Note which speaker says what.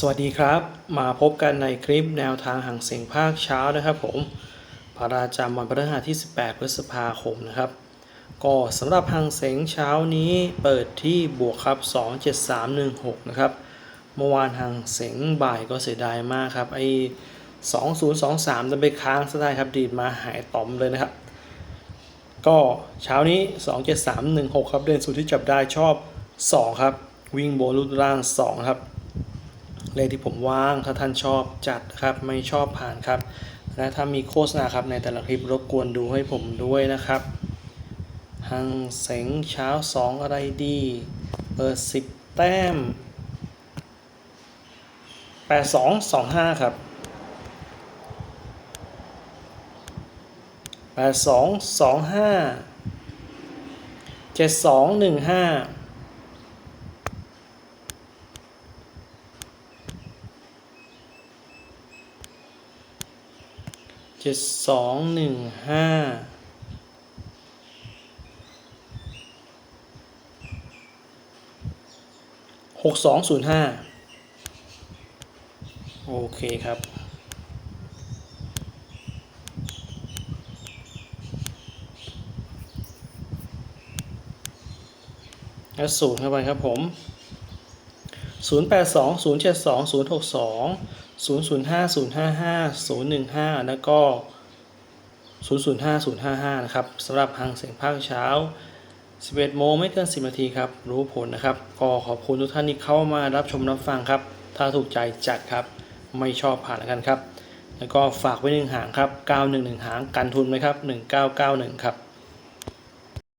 Speaker 1: สวัสดีครับ มาพบกันในคลิปแนวทางห่างเสียงภาคเช้านะครับผมพระราจำวันพฤหัสที่ 18 พฤษภาคมนะครับ ก็สำหรับห่างเสียงเช้านี้เปิดที่บวกครับ 27316 นะครับ เมื่อวานห่างเสียงบ่ายก็เสียดายมากครับไอ้2023จะไปค้างซะได้ครับดีดมาหายต่อมเลยนะครับ ก็เช้านี้ 27316 ครับเด่นสุดที่จับได้ชอบ 2 ครับ วิ่งโบลูดล่าง 2 ครับ เลขที่ผมว่างถ้าท่านชอบจัดครับไม่ชอบผ่านครับ และถ้ามีโฆษณาครับในแต่ละคลิปรบกวนดูให้ผมด้วยนะครับหังเสงเช้า 2 อะไรดีเปิด10แต้ม 8225 ครับ 8225 7215 เจ็ดสองหนึ่งห้าหกสองศูนย์ห้าโอเคครับแล้วศูนย์เข้าไปครับผมศูนย์แปดสอง ศูนย์เจ็ดสองศูนย์ห้าศูนย์ห้าห้าศูนย์หนึ่งห้าแล้วก็ศูนย์ศูนย์ห้าศูนย์ห้าห้านะครับสำหรับหางเสียงภาคเช้า 11 โมงไม่เกิน 10 นาทีครับ รู้ผลนะครับ ก็ขอบคุณทุกท่านที่เข้ามารับชมรับฟังครับ ถ้าถูกใจจัดครับ ไม่ชอบผ่านกันครับ แล้วก็ฝากไว้หนึ่งหางครับ 911 หางกันทุนไหมครับ 1991 ครับ